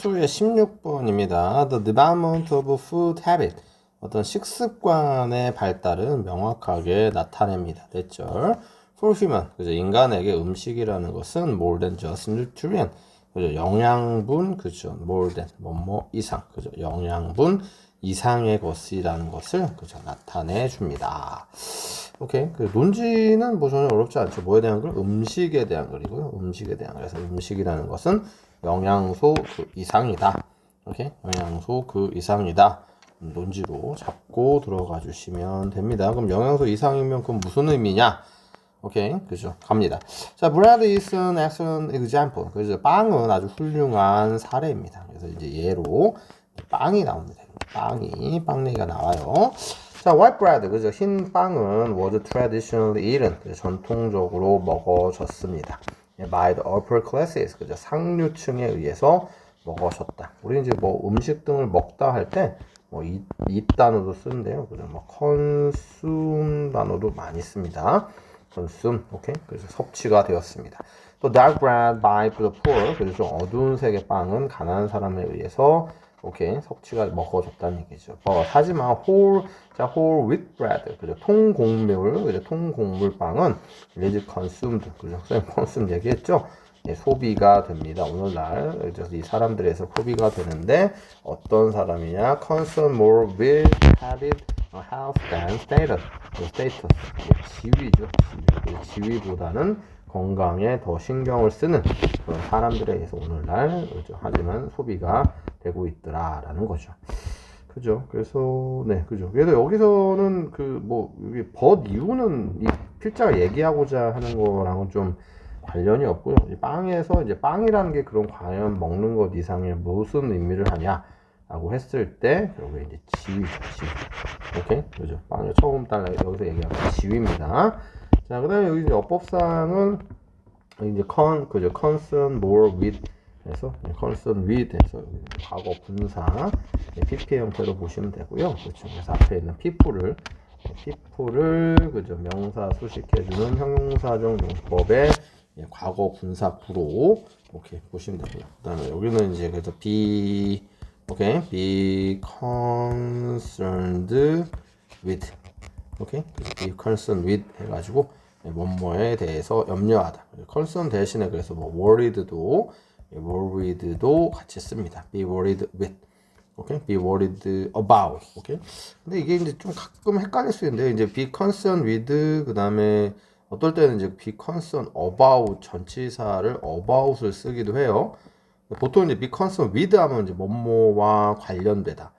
스토리의 16번입니다. The development of food habit. 어떤 식습관의 발달은 명확하게 나타냅니다. 됐죠? For human, 그죠? 인간에게 음식이라는 것은 more than just nutrient. 그죠? 영양분, 그죠? more than, 뭐 뭐 이상, 그죠? 영양분 이상의 것이라는 것을, 그죠? 나타내 줍니다. 오케이. 그 논지는 뭐 전혀 어렵지 않죠. 뭐에 대한 글? 음식에 대한 글이고요. 음식에 대한 글. 그래서 음식이라는 것은 영양소 그 이상이다. 오케이. 영양소 그 이상이다. 논지로 잡고 들어가 주시면 됩니다. 그럼 영양소 이상이면 그럼 무슨 의미냐? 오케이. 그죠. 갑니다. 자, bread is an excellent example. 그죠. 빵은 아주 훌륭한 사례입니다. 그래서 이제 예로 빵이 나옵니다. 빵이, 빵 얘기가 나와요. 자, white bread, 그죠? 흰 빵은 was traditionally eaten? 전통적으로 먹어졌습니다. By the upper classes, 그죠? 상류층에 의해서 먹어졌다. 우리 이제 뭐 음식 등을 먹다 할 때, 뭐, 이, 이 단어도 쓰는데요. 그죠? 뭐, consume 단어도 많이 씁니다. consume, 오케이? 그래서 섭취가 되었습니다. 또 dark bread by the poor, 그래서 좀 어두운 색의 빵은 가난한 사람에 의해서 오케이 섭취가 먹어졌다는 얘기죠. 어, 하지만 whole 자 whole wheat bread 그죠 통곡물 그죠 통곡물 빵은 is consumed 그죠 선 consume 얘기했죠. 예, 소비가 됩니다. 오늘날 그래서 이 사람들에서 소비가 되는데 어떤 사람이냐 consume more with habit, health than status. status 지위죠. 지위. 지위보다는 건강에 더 신경을 쓰는 그런 사람들에 의해서 오늘날 그죠? 하지만 소비가 되고 있더라라는 거죠. 그죠? 그래서 네, 그죠. 그래서 여기서는 그 뭐 여기 벗 이유는 이 필자가 얘기하고자 하는 거랑은 좀 관련이 없고요. 이 빵에서 이제 빵이라는 게 그런 과연 먹는 것 이상의 무슨 의미를 하냐라고 했을 때 결국에 이제 지위죠, 지위. 오케이, 그죠? 빵을 처음 달라 여기서 얘기하는 지위입니다. 자, 그다음에 여기 이제 어법상은 이제 con 그죠? concern more with concern with 해서 과거 분사 PP 형태로 보시면 되고요. 그렇죠. 그래서 앞에 있는 people를 people를 그죠? 명사 수식해주는 형용사적 용법의 과거 분사 구로 이렇게 보시면 되고요. 그다음에 여기는 이제 그래서 be 오케이 be concerned with 오케이 be concerned with 해가지고 뭐뭐에 대해서 염려하다. concern 대신에 그래서 뭐 worried도 worried도 같이 씁니다. be worried with. 오케이? be worried about. 오케이? 근데 이게 이제 좀 가끔 헷갈릴 수 있는데 이제 be concerned with 그다음에 어떨 때는 이제 be concerned about 전치사를 about을 쓰기도 해요. 보통 이제 be concerned with 하면 이제 뭐뭐와 관련되다.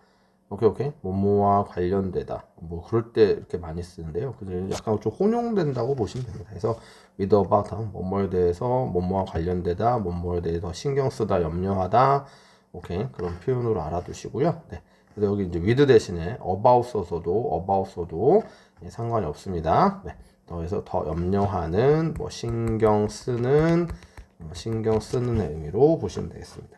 오케이 오케이. 뭐뭐와 관련되다. 뭐 그럴 때 이렇게 많이 쓰는데요. 그래서 약간 좀 혼용된다고 보시면 됩니다. 그래서 with about 하면 뭐뭐에 대해서 뭐뭐와 관련되다 뭐뭐에 대해서 신경 쓰다 염려하다. 오케이. 그런 표현으로 알아두시고요. 네. 그래서 여기 이제 with 대신에 about 써서도 about 써도 예, 상관이 없습니다. 네. 더해서 더 염려하는 뭐 신경 쓰는 뭐 신경 쓰는 의미로 보시면 되겠습니다.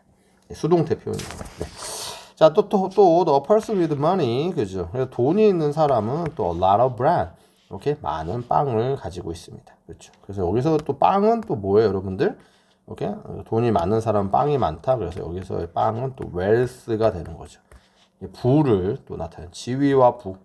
예, 수동태 표현입니다. 네. 자, 또, 또, 또, the person with money, 그죠? 돈이 있는 사람은 또 a lot of bread. 이렇게 많은 빵을 가지고 있습니다. 그렇죠. 그래서 여기서 또 빵은 또 뭐예요, 여러분들? 오케이? 돈이 많은 사람은 빵이 많다. 그래서 여기서의 빵은 또 wealth가 되는 거죠. 부를 또 나타내는 지위와 부.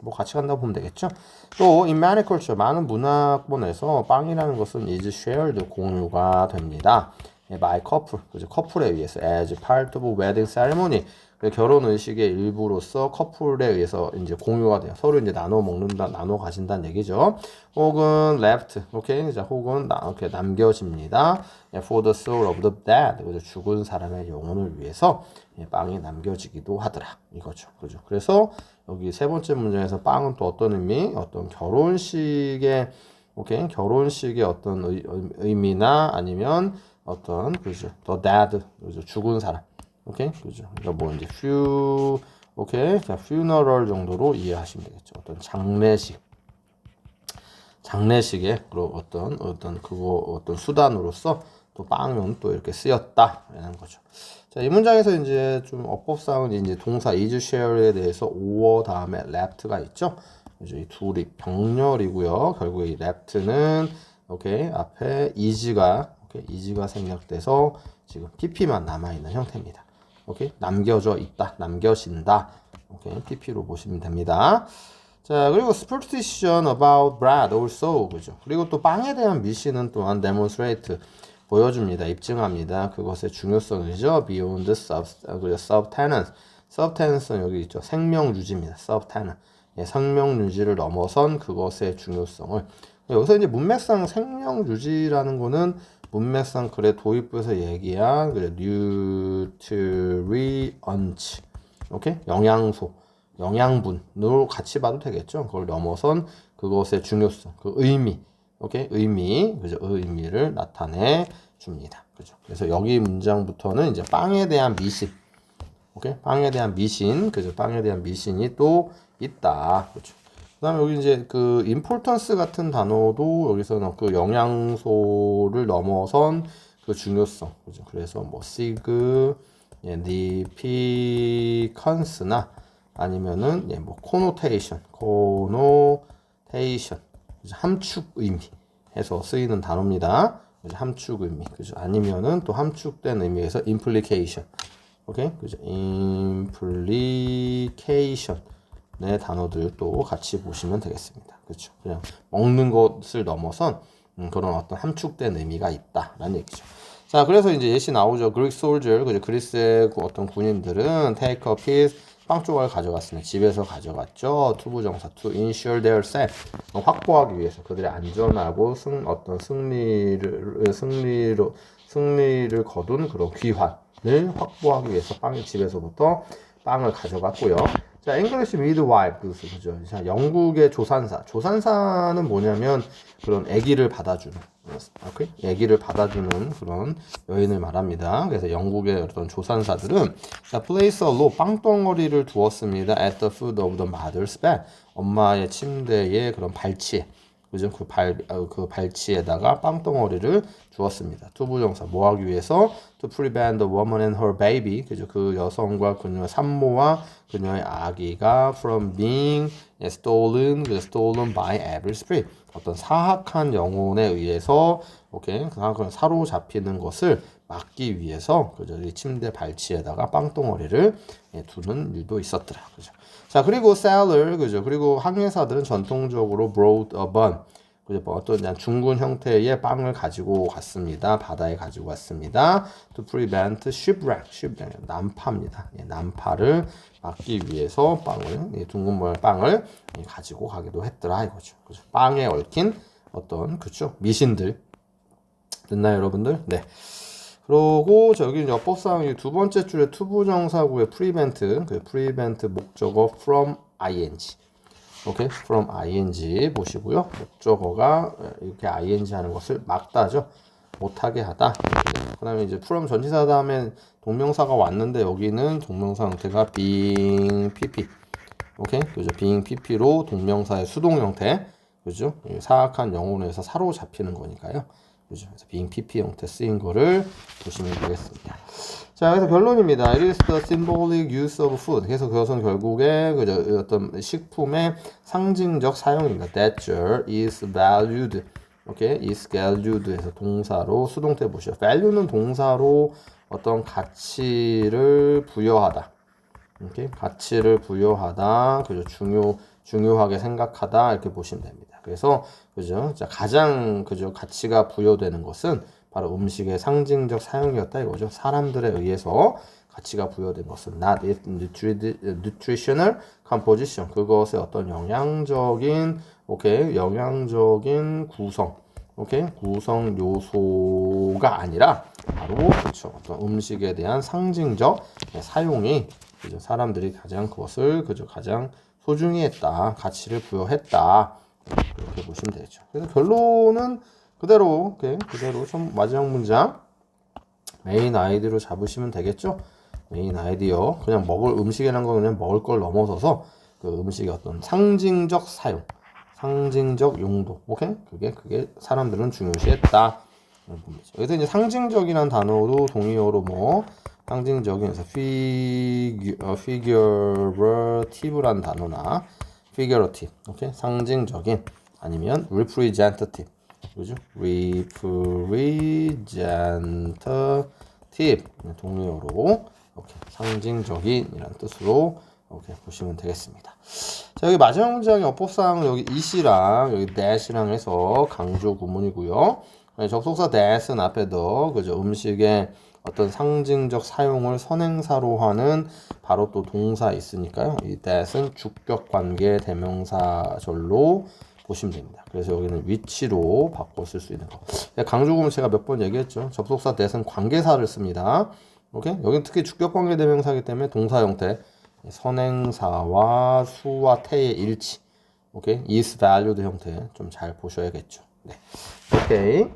뭐 같이 간다고 보면 되겠죠. 또 in many culture 많은 문화권에서 빵이라는 것은 is shared 공유가 됩니다. By couple, 그죠? 커플에 의해서 as part of wedding ceremony 결혼 의식의 일부로서 커플에 의해서 이제 공유가 돼요. 서로 이제 나눠 먹는다, 나눠 가진다는 얘기죠. 혹은 left, 오케이, 자, 혹은 나, 이렇게 남겨집니다. For the soul of the dead, 그죠? 죽은 사람의 영혼을 위해서 빵이 남겨지기도 하더라. 이거죠, 그죠? 그래서 여기 세 번째 문장에서 빵은 또 어떤 의미, 어떤 결혼식의 오케이, 결혼식의 어떤 의, 의미나 아니면 어떤 그죠, the dead, 그죠? 죽은 사람. 오케이 그죠 그러니까 뭐 이제 퓨 오케이 자 funeral 정도로 이해하시면 되겠죠 어떤 장례식 장례식에 그런 어떤 어떤 그거 어떤 수단으로서 또 빵은 또 이렇게 쓰였다라는 거죠. 자, 이 문장에서 이제 좀 어법상은 이제 동사 is share에 대해서 오어 다음에 left가 있죠. 그죠? 이 둘이 병렬이고요. 결국에 이 left는 오케이 앞에 is가 is가 생략돼서 지금 pp만 남아 있는 형태입니다. 오케이? 남겨져 있다 남겨진다. 오케이? pp로 보시면 됩니다. 자 그리고 superstition about bread also 그죠? 그리고 또 빵에 대한 미신은 또한 demonstrate 보여줍니다. 입증합니다. 그것의 중요성이죠. beyond subtenance. subtenance는 여기 있죠. 생명 유지입니다. subtenance. 예, 생명 유지를 넘어선 그것의 중요성을. 여기서 이제 문맥상 생명 유지라는 거는 문맥상 글의 도입부에서 얘기한 그래 nutrients 오케이? 영양소 영양분으로 같이 봐도 되겠죠? 그걸 넘어선 그것의 중요성 그 의미 오케이? 의미 그죠? 의미를 나타내 줍니다. 그죠? 그래서 여기 문장부터는 이제 빵에 대한 미신 오케이? 빵에 대한 미신 그죠? 빵에 대한 미신이 또 있다. 그렇죠 그다음에 여기 이제 그 importance 같은 단어도 여기서는 그 영양소를 넘어선 그 중요성. 그죠? 그래서 뭐 sig 예, significance나 아니면은 예, 뭐 connotation connotation. 그죠? 함축 의미 해서 쓰이는 단어입니다. 그죠? 함축 의미. 그죠? 아니면은 또 함축된 의미에서 implication. 오케이? 그죠? implication 네 단어들 또 같이 보시면 되겠습니다 그렇죠 그냥 먹는 것을 넘어선 음, 그런 어떤 함축된 의미가 있다라는 얘기죠 자 그래서 이제 예시 나오죠 그릭 솔저 그죠 그리스의 그 어떤 군인들은 take a piece 빵 조각을 가져갔습니다. 집에서 가져갔죠. 투부정사 to ensure their safe 확보하기 위해서 그들의 안전하고 승 어떤 승리를 승리로 승리를 거둔 그런 귀환을 확보하기 위해서 빵 집에서부터 빵을 가져갔고요. 자, 잉글리시 미드와이프 그죠? 자, 영국의 조산사. 조산사는 뭐냐면 그런 아기를 받아주는 오케이? 아기를 받아주는 그런 여인을 말합니다. 그래서 영국의 어떤 조산사들은 자, place a low 빵덩어리를 두었습니다. at the foot of the mother's bed. 엄마의 침대에 그런 발치에 그죠? 그 발, 어, 그 발치에다가 빵덩어리를 주었습니다. 투부정사 뭐 하기 위해서 to prevent the woman and her baby 그죠? 그 여성과 그녀의 산모와 그녀의 아기가 from being stolen, 그 stolen by evil spirit 어떤 사악한 영혼에 의해서 오케이 그런 사로잡히는 것을 막기 위해서 그죠? 이 침대 발치에다가 빵덩어리를 예, 두는 일도 있었더라. 그죠? 자 그리고 seller 그죠 그리고 항해사들은 전통적으로 brought a bun 그죠 뭐 어떤 중군 형태의 빵을 가지고 갔습니다. 바다에 가지고 갔습니다. to prevent shipwreck shipwreck 난파입니다. 예, 난파를 막기 위해서 빵을 예, 둥근 모양 빵을 예, 가지고 가기도 했더라 이거죠. 그죠 빵에 얽힌 어떤 그죠 미신들. 됐나요 여러분들? 네. 그러고 저기 여법상 두 번째 줄에 투부정사구의 prevent 그 prevent 목적어 from ing 오케이. From ing 보시고요. 목적어가 이렇게 ing 하는 것을 막다죠. 못하게 하다. 그 다음에 이제 from 전치사 다음에 동명사가 왔는데 여기는 동명사 형태가 being pp. 오케이. 그죠? being pp로 동명사의 수동 형태. 그죠? 사악한 영혼에서 사로잡히는 거니까요. 그죠? 그래서 being pp 형태 쓰인 거를 보시면 되겠습니다. 자, 그래서 결론입니다. It is the symbolic use of food. 그래서 그것은 결국에 그죠? 어떤 식품의 상징적 사용입니다. That is valued. 오케이, is valued 해서 동사로 수동태 보시죠. value는 동사로 어떤 가치를 부여하다. 오케이, 가치를 부여하다. 그죠? 중요 중요하게 생각하다 이렇게 보시면 됩니다. 그래서 그죠? 자, 가장 그죠 가치가 부여되는 것은 바로 음식의 상징적 사용이었다 이거죠. 사람들에 의해서 가치가 부여된 것은 not its nutritional composition 그것의 어떤 영양적인 오케이 영양적인 구성 오케이 구성 요소가 아니라 바로 그렇죠 어떤 음식에 대한 상징적 사용이 그죠 사람들이 가장 그것을 그죠 가장 소중히 했다 가치를 부여했다 이렇게 보시면 되죠. 그래서 결론은 그대로 이렇게 그대로 좀 마지막 문장. 메인 아이디로 잡으시면 되겠죠. 메인 아이디어. 그냥 먹을 음식이라는 건 그냥 먹을 걸 넘어서서 그 음식의 어떤 상징적 사용, 상징적 용도, 오케이? 그게 그게 사람들은 중요시했다. 그래서 이제 상징적이란 단어도 동의어로 뭐 상징적인 그래서 fig, 어, figurative란 단어나 figurative, 오케이? 상징적인 아니면 representative, 그죠? representative 동의어로 오케이 상징적인 이런 뜻으로 이렇게 보시면 되겠습니다. 자 여기 마지막 문장의 어법상 여기 이시랑 여기 that이랑 해서 강조 구문이고요. 네, 접속사 that은 앞에 더 그죠 음식의 어떤 상징적 사용을 선행사로 하는 바로 또 동사 있으니까요. 이 that은 주격 관계 대명사절로 보시면 됩니다. 그래서 여기는 위치로 바꿔 쓸 수 있는 거. 네, 강조 구문 제가 몇 번 얘기했죠. 접속사 that은 관계사를 씁니다. 오케이? 여기 특히 주격 관계 대명사이기 때문에 동사 형태 선행사와 수와 태의 일치. 오케이? is valued 형태 좀 잘 보셔야겠죠. 네. 오케이.